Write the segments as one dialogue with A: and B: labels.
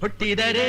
A: புட்டிதரே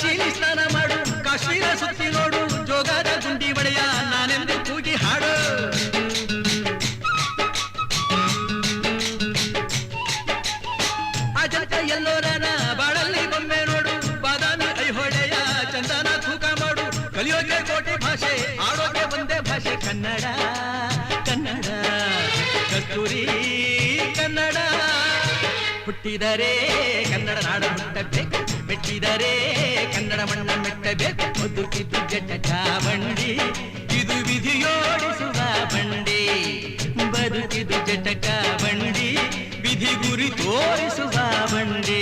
A: ಕಾಶಿಲಿ ಸ್ನಾನ ಮಾಡು ಕಾಶ್ಮೀರ ಸುತ್ತಿ ನೋಡು, ಜೋಗದ ಗುಂಡಿ ಬಡೆಯ ನಾನೆಂದು ಕೂಗಿ ಹಾಡು. ಅಜಂತ ಎಲ್ಲೋರನ ಬಾಳಲ್ಲಿ ಬೊಮ್ಮೆ ನೋಡು, ಬಾದಾಮಿ ಐಹೊಳೆಯ ಚಂದನ ತೂಕ ಮಾಡು. ಕಲಿಯೋಕೆ ಕೋಟಿ ಭಾಷೆ ಆಡೋಕೆ ಒಂದೇ ಭಾಷೆ, ಕನ್ನಡ ಕನ್ನಡ. ಕಸ್ತೂರಿ ಕನ್ನಡ. ಹುಟ್ಟಿದರೆ ಕನ್ನಡ ನಾಡ ಹುಟ್ಟಬೇಕು. ಮೆಟ್ಟಿದರೆ ಕನ್ನಡ ಮಣ್ಣ ಮೆಟ್ಟಬೇಕು ಬದುಕಿದ್ದು ಜಟಕ ಬಂಡಿ ಇದು ವಿಧಿಯೋಡಿಸುವ ಬಂಡಿ ಬದುಕಿದು ಜಟಕ ಬಂಡಿ ವಿಧಿ ಗುರಿ ತೋರಿಸುವ ಬಂಡಿ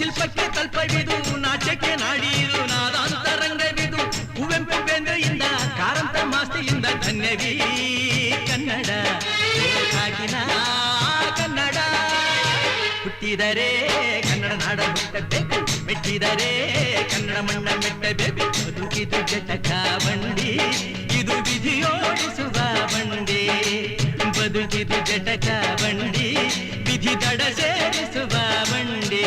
A: ಶಿಲ್ಪಕ್ಕೆ ಕಲ್ಪವಿದು ನಾಟ್ಯಕ್ಕೆ ನಾಡಿ ಇದು ನಾದಾಂತರಂಗವಿದು ಕುವೆಂಪು ಬೇಂದ್ರೆಯಿಂದ ಕಾರಂತ ಮಾಸ್ತಿಯಿಂದ ಧನ್ಯವೀ ಕನ್ನಡ ಕಾಗಿನ ಕನ್ನಡ ಹುಟ್ಟಿದರೆ ಕನ್ನಡ ನಾಡ ಹುಟ್ಟಬೇಕು ಮೆಟ್ಟಿದರೆ ಕನ್ನಡ ಮಣ್ಣ ಮೆಟ್ಟಬೇಕು ಬದುಕಿದು ಜಟಕ ಬಂಡಿ ಇದು ವಿಧಿಯೋಡಿಸುವ ಬಂಡಿ ಬದುಕಿದು ಜಟಕ ಬಂಡಿ ವಿಧಿ ದಡ ಸೇರಿಸುವ ಬಂಡಿ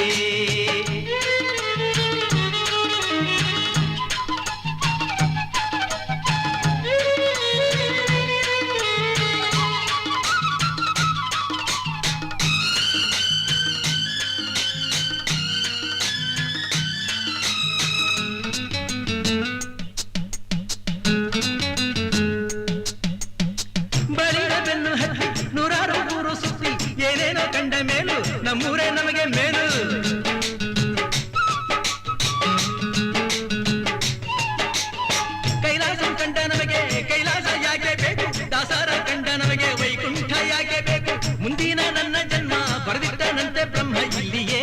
A: ಕೈಲಾಸ ಯಾಕೆ ಬೇಕು ದಾಸರ ಕಂಡ ನಮಗೆ ವೈಕುಂಠ ಯಾಕೆ ಬೇಕು ಮುಂದಿನ ನನ್ನ ಜನ್ಮ ಬರೆದಿಟ್ಟನಂತೆ ಬ್ರಹ್ಮ ಇಲ್ಲಿಯೇ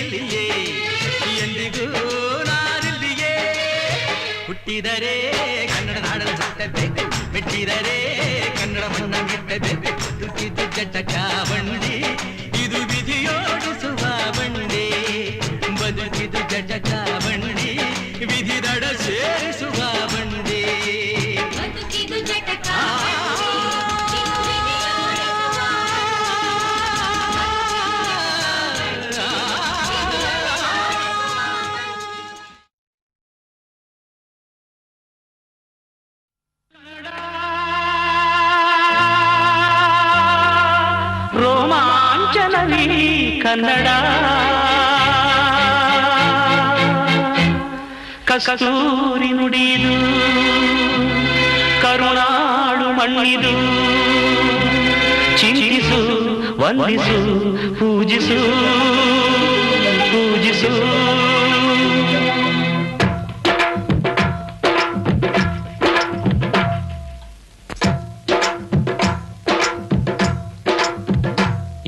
A: ಇಲ್ಲಿಯೇ ಎಂದಿಗೂ ನಾನಿಲ್ಲಿಯೇ ಹುಟ್ಟಿದರೆ ಕನ್ನಡ ನಾಡಲು ಸುತ್ತಬೇಕು ಮೆಟ್ಟಿದರೆ ಕನ್ನಡ ಮಣ್ಣ ಮೆಟ್ಟಬೇಕು ತುಕಿದು ಜಟಕ ಬಂಡಿ
B: ರೋಮಾಂಚನವೀ ಕನ್ನಡ. ಕಸೂರಿ ನುಡಿದು ಕರುಣಾಡು ಮಣ್ಣಿದು ಚಿಂತಿಸು ವಂದಿಸು ಪೂಜಿಸು ಪೂಜಿಸು.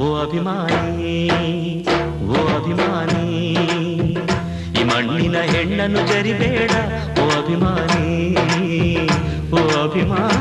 B: ಓ ಅಭಿಮಾನಿ ಓ ಅಭಿಮಾನಿ ಈ ಮಣ್ಣಿನ ಹೆಣ್ಣನ್ನು ಜರಿಬೇಡ ಓ ಅಭಿಮಾನಿ ಓ ಅಭಿಮಾನಿ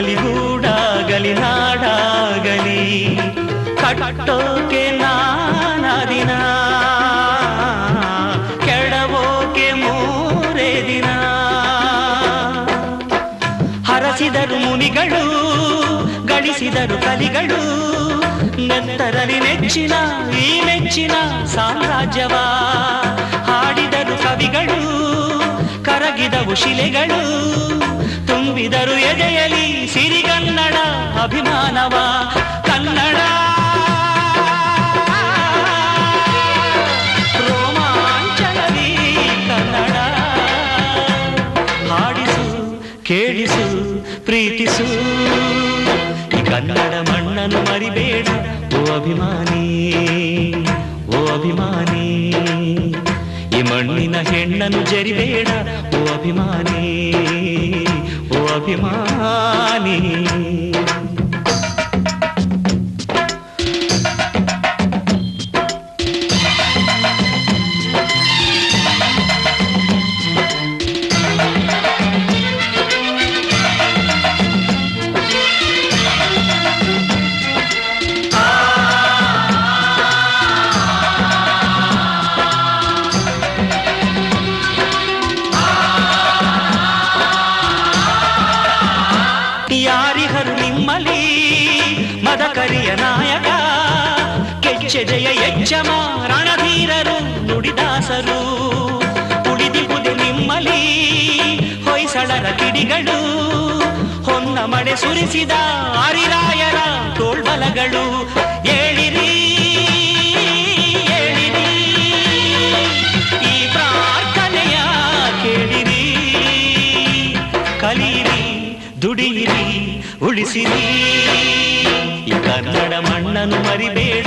B: ಹಾಡಾಗಲಿ ಗೂಡಾಗಲಿ, ನಾಡಾಗಲಿ, ಕಟ್ಟೋಕೆ ನಾನಾ ದಿನ ಕೆಡವೋಕೆ ಮೂರೇ ದಿನ. ಹರಸಿದರು ಮುನಿಗಳು, ಗಳಿಸಿದರು ಕಲಿಗಳು, ನೆತ್ತರಲಿ ನೆಚ್ಚಿನ, ಈ ನೆಚ್ಚಿನ ಸಾಮ್ರಾಜ್ಯವ. ಹಾಡಿದರು ಕವಿಗಳು, ಕರಗಿದವು ಶಿಲೆಗಳು ತುಂಬಿದರು ಎದೆಯಲಿ ಸಿರಿಗನ್ನಡ ಅಭಿಮಾನವ ಕನ್ನಡ. ರೋಮಾಂಚನದಿ ಕನ್ನಡ. ಹಾಡಿಸು, ಕೇಳಿಸು, ಪ್ರೀತಿಸು. ಈ ಕನ್ನಡ ಮಣ್ಣನ್ನು ಮರಿಬೇಡ, ಓ ಅಭಿಮಾನಿ ಓ ಅಭಿಮಾನಿ. ಈ ಮಣ್ಣಿನ ಹೆಣ್ಣನ್ನು ಜರಿಬೇಡ, ಓ ಅಭಿಮಾನಿ. అభిమాని. ಎಚ್ಚಮ ರಣಧೀರರು ನುಡಿದಾಸರು. ಉಳಿದಿಬುದು ನಿಮ್ಮಲಿ ಹೊಯ್ಸಳರ ಕಿಡಿಗಳು. ಹೊನ್ನ ಮಳೆ ಸುರಿಸಿದ ಹರಿರಾಯರ ತೋಳ್ಬಲಗಳು. ಏಳಿರಿ ಏಳಿರಿ, ಈ ಪ್ರಾರ್ಥನೆಯ ಕೇಳಿರಿ. ಕಲಿಯಿರಿ ದುಡಿಯಿರಿ, ಉಳಿಸಿರಿ. ಈ ಕನ್ನಡ ಮಣ್ಣನ್ನು ಮರಿಬೇಡ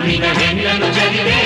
B: వెన్నెల వెన్నెలను చదివే